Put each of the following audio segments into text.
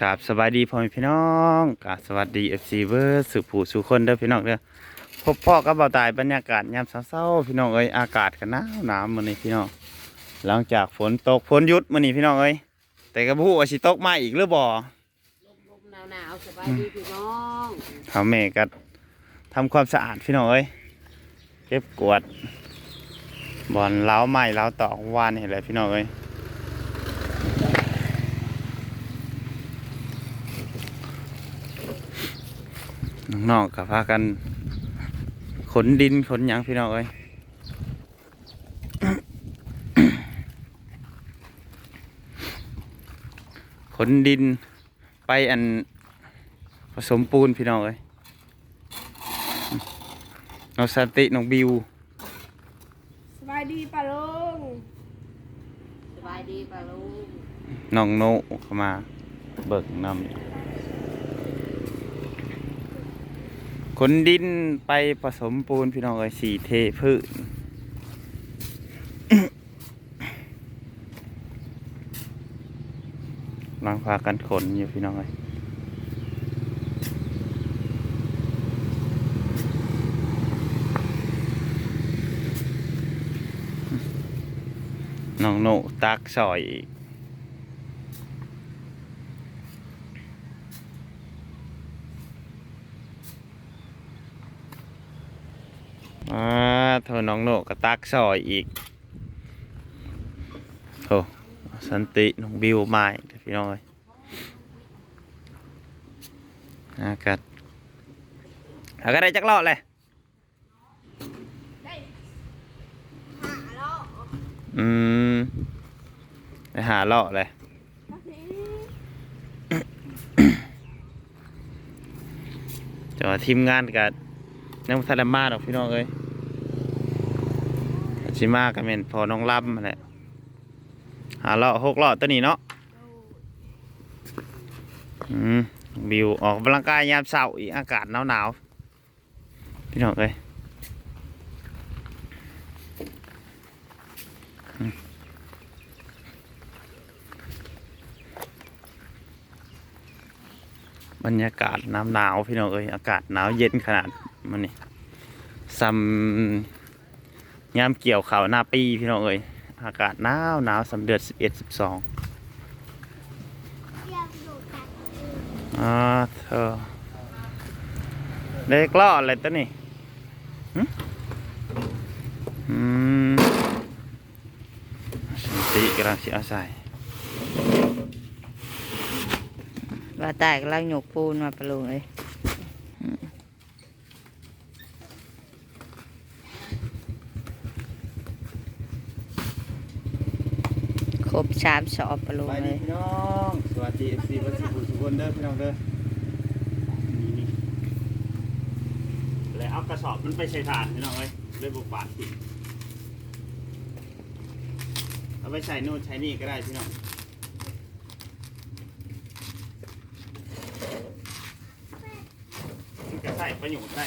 กราบสวัสดีพ่อแม่พี่น้องกราบสวัสดีเอฟซีเวอร์สุผู้สุคนเด้อพี่น้องเด้อพบพ่อกับเบาตายบรรยากาศยามเช้าๆพี่น้องเอ้ยอากาศก็หนาวหนาวมื้อนี้พี่น้องหลังจากฝนตกฝนหยุดมื้อนี้พี่น้องเอ้ยแต่ก็บ่ฮู้ว่าสิตกมาอีกหรือบ่ลมๆหนาวๆสบายดีพี่น้องเฮาแม่ก็ทำความสะอาดพี่น้องเอ้ยเก็บกวาดบ่อนเล้าไม้เล้าตอกวานนี่แหละพี่น้องเอ้ย น้องๆกับพากัน ขนดินขนหยังพี่น้องเอ้ยขนดินไปอันผสมปูนพี่น้องเอ้ยน้องสันติน้องบิวสบายดีป่ะลุงสบายดีป่ะลุงน้องโนเข้ามา เบิกนำ ขนดินไปผสมปูนพี่น้องเอ้ยสีเทพืชกำลังพากันขนอยู่พี่น้องเอ้ยน้องโนตักซอยอีก อ่าโทรน้องโนกระตักซอยอีกโถสันติน้องบิวมาอีกพี่น้อยอากาศอากาศได้จักรอบเลยอืมไปหาเลาะเลยจะทีมงานกับยังบ่ทันได้มาดอกพี่น้องเอ้ย ชิมากันเป็นพอน้องลำนั่นแหละหาเลาะหกเลาะตัวนี้เนาะอืมบิวออกกำลังกายยามเช้าอีกอากาศหนาวหนาวพี่น้องเอ้ยบรรยากาศน้ำหนาวพี่น้องเอ้ยอากาศหนาวเย็นขนาดมันนี่ซัม ยามเกี่ยวข่าวหน้าปีพี่น้องเอ้ยอากาศหนาวหนาวสำเดือดสิบเอ็ดสิบสองอ่าเธอเด็กล่ออะไรตัวนี้อืมสันติกำลังสิอาศัยว่าตายกำลังหยกปูนมาปลุงเอ้ยครบ สามสอบป่ะลุงไปดีเอ้ยพี่น้องสวัสดีเอฟซีวัดสุขุมสุขคนเด้อพี่น้องเด้อนี่นี่แล้วเอากระสอบมันไปใส่ถานพี่น้องเอ้ยเลยบุกปาดกินเอาไปใส่นู่นใช้นี่ก็ได้พี่น้องมันจะใส่ประโยชน์ได้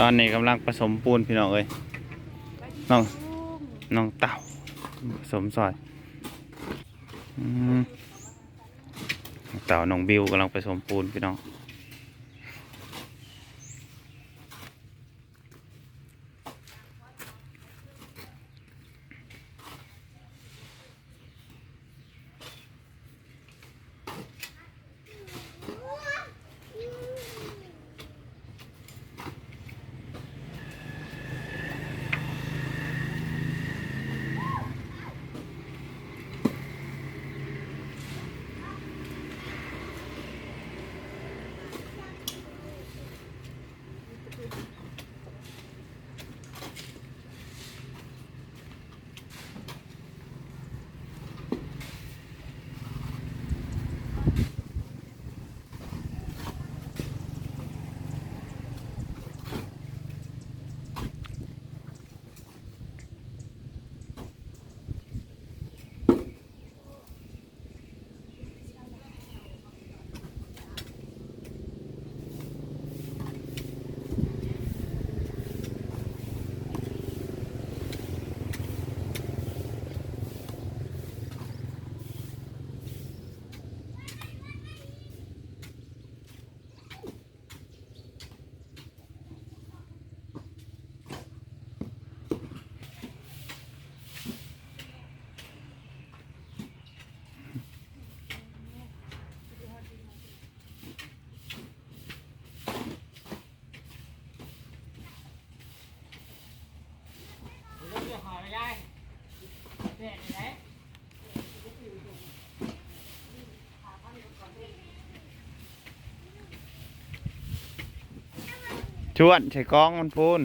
ตอนนี้กำลังผสมปูนพี่น้องเอ้ยน้องน้องเต่าผสมซอยอืมเต่าน้องบิวกำลังผสมปูนพี่น้อง ชวนใส่กองมันปูน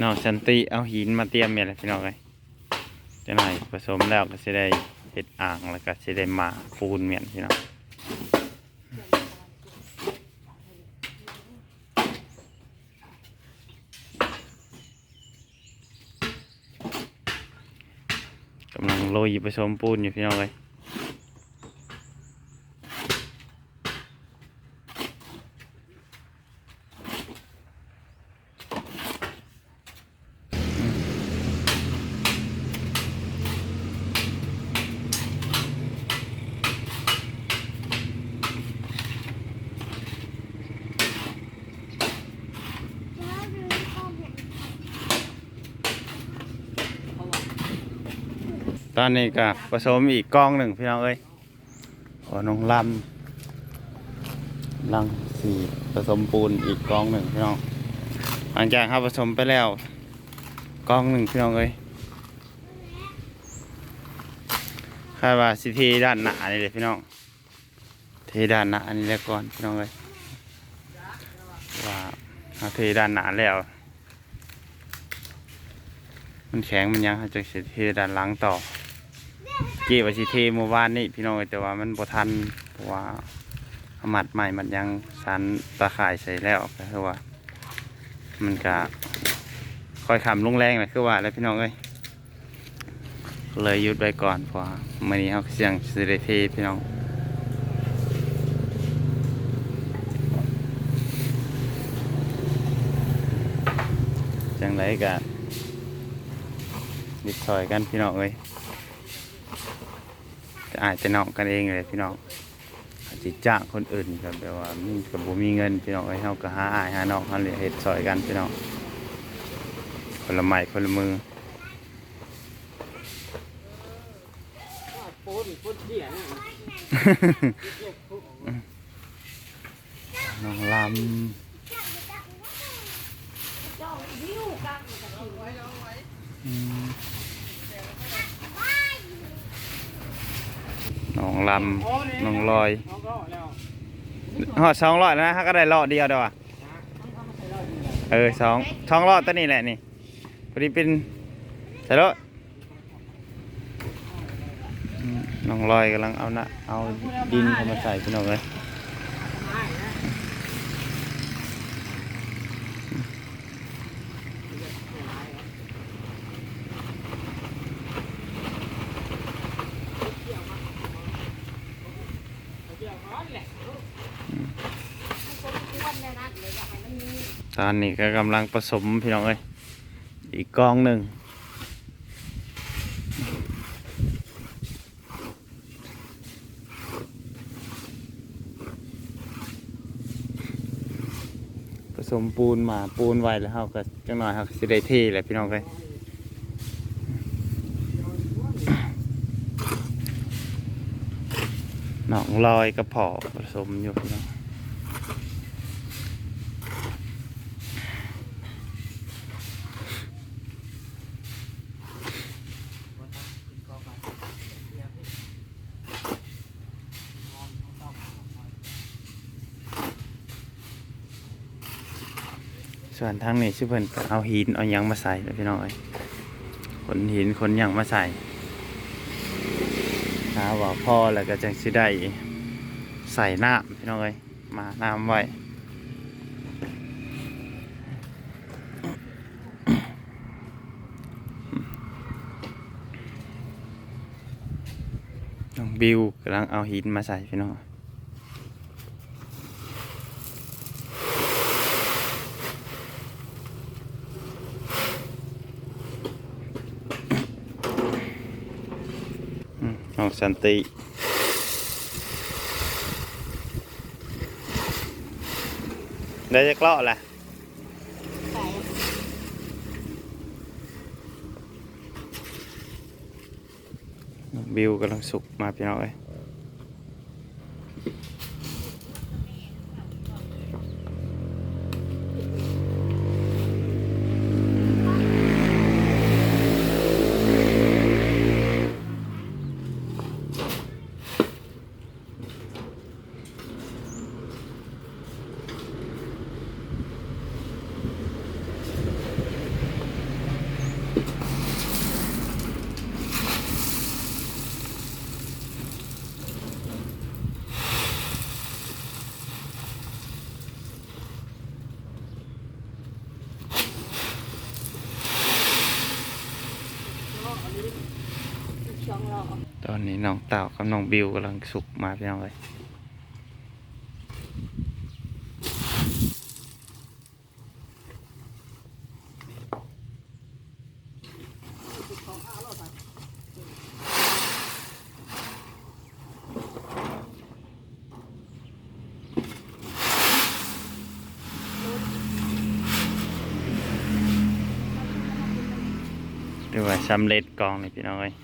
น้องสันติเอาหินมาเตรียมเนี่ยแหละพี่น้องเลยจะหน่อยผสมแล้วก็จะได้เห็ดอ่างแล้วก็จะได้หมาปูนเมียนพี่น้อง กำลังโรยผสมปูนอยู่พี่น้องเลย ตอนนี้ก็ผสมอีกกองหนึ่งพี่น้องเอ้ยขอน้องลำลังสี่ผสมปูนอีกกองหนึ่งพี่น้องหลังจากครับผสมไปแล้วกองหนึ่งพี่น้องเอ้ยคาดว่าสิเทด้านหน้านี่เลยพี่น้องเทด้านหน้านี่แหละก่อนพี่น้องเอ้ยว่าเอาเทด้านหน้าแล้วมันแข็งมันยังจะเสิเทด้านหลังต่อ เกี่ว่าสิเทเมื่อวานนี่พี่น้องเอ้ยแต่ว่ามันบ่ทันเพราะว่าเอามัดใหม่มันยังสันตาข่ายใส่แล้วก็คือว่า มันก็ค่อยขำลงแรงแหละคือว่าแล้วพี่น้องเอ้ยเลยหยุดไปก่อนเพราะมื่อนี้เขาเสียงสิได้เทพี่น้องจังไรกันดิดซอยกันพี่น้องเอ้ย จะอาจจะนอกกันเองเลยพี่น้องอาจจะจ้างคนอื่นก็แบบว่ามีกับบ่มีเงินพี่น้องไอ้เฮาก็หาอายหาน้องเฮาเลยเฮ็ดซอยกันพี่น้องคนละไม้คนละมือปูนปูนเสียนะน้องลำอืม องลำน้องลอยหอดสองรอยแล้วนะฮะก็ได้รอดเดียวเดียวอะเออสองสองรอดตัวนี้แหละนี่พอดีเป็นใส่รถน้องลอยกำลังเอานะเอาดินเข้ามาใส่พี่น้องเลย ตอนนี้ก็กำลังผสมพี่น้องเอ้ยอีกกองหนึ่งผสมปูนมาปูนไว้แล้วเฮาก็จังหน่อยเฮาก็สิได้เท่แหละพี่น้องเอ้ยหนองลอยกระเพาะผสมอยู่พี่น้อง ส่วนทางนี้ชื่อเพิ่นเอาหินเอาหยังมาใส่พี่น้องเอ้ยขนหินขนหยังมาใส่หาว่าพอแล้วก็จังสิได้ใส่น้ำพี่น้องเอ้ยมาน้ำไว้น้องบิวกำลังเอาหินมาใส่พี่น้อง อืมน้องสันติได้จะกล้อแหละบิวกำลังสุกมาพี่น้องเอ้ย สองรอ ตอนนี้น้องเต่ากับน้องบิวกำลังสุกมาพี่น้องเลยเรียกว่าสำเร็จกองนี่พี่น้องเลย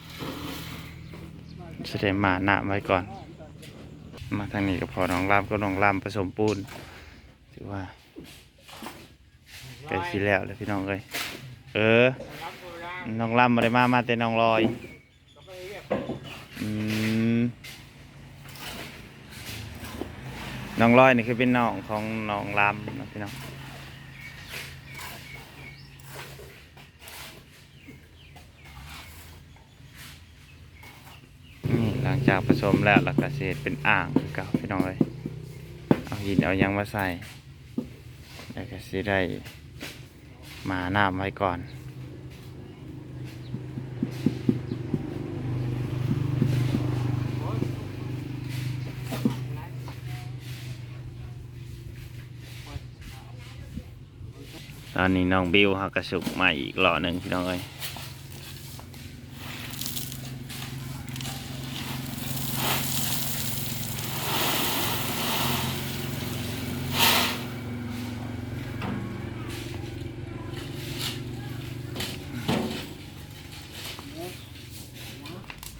แสดงมาหน้าไว้ก่อน มาทางนี้ก็พอน้องลามก็น้องลามผสมปูนถือว่าใกล้สิแล้วเลยพี่น้องเลยเออ น้องลำมาได้มามาแต่น้องลอยอืมน้องลอยนี่คือเป็นน้องของน้องลำนะพี่น้อง นี่ห ลังจากผสมแล้วเราก็เสร็จเป็นอ่างเก่าพี่น้องเลยเอาหินเอายังมาใส่แล้วก็สิได้มาน้ำไว้ก่อนตอนนี้น้องบิวเขากระสุกมาอีกหล่อหนึ่งพี่น้องเอ้ย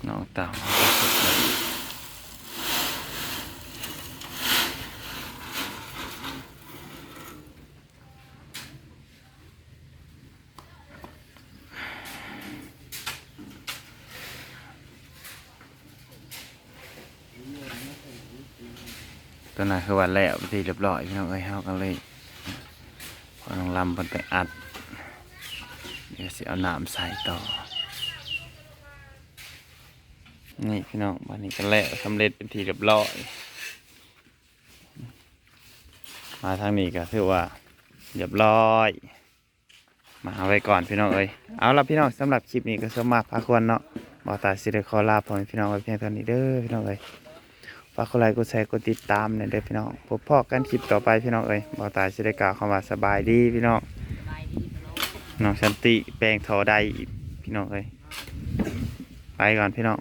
น้องเต่าเขากระสุกมาอีก ตัวนั้นคือวันแล้วไปนที่เรียบร้อยพี่น้องเอ้ยเขาก็เลยพอน้องลำเพิ่นไปอัดเดี๋ยวสิเอาน้ำใส่ต่อ นี่พี่น้องวันนี้ก็แล้วสำเร็จเป็นทีเรียบร้อย มาทางนี้ก็ถือว่าเรียบร้อยมาเอาไว้ก่อนพี่น้องเอ้ยเอาละพี่น้องสำหรับคลิปนี้ก็สมมาพาควรเนาะบอตาสิได้ขอลาพอมพี่น้องไว้เพียงเท่านี้เด้อพี่น้องเอ้ยากกดไลค์กดแชร์กดติดตามเนี่ยเด้อพี่น้องพบพอกันคลิปต่อไปพี่น้องเอ้ยบอตาสิได้กล่าวคำว่าสบายดีพี่น้องน้องชันติแปลงทอได้พี่น้องเอ้ยไปก่อนพี่น้อง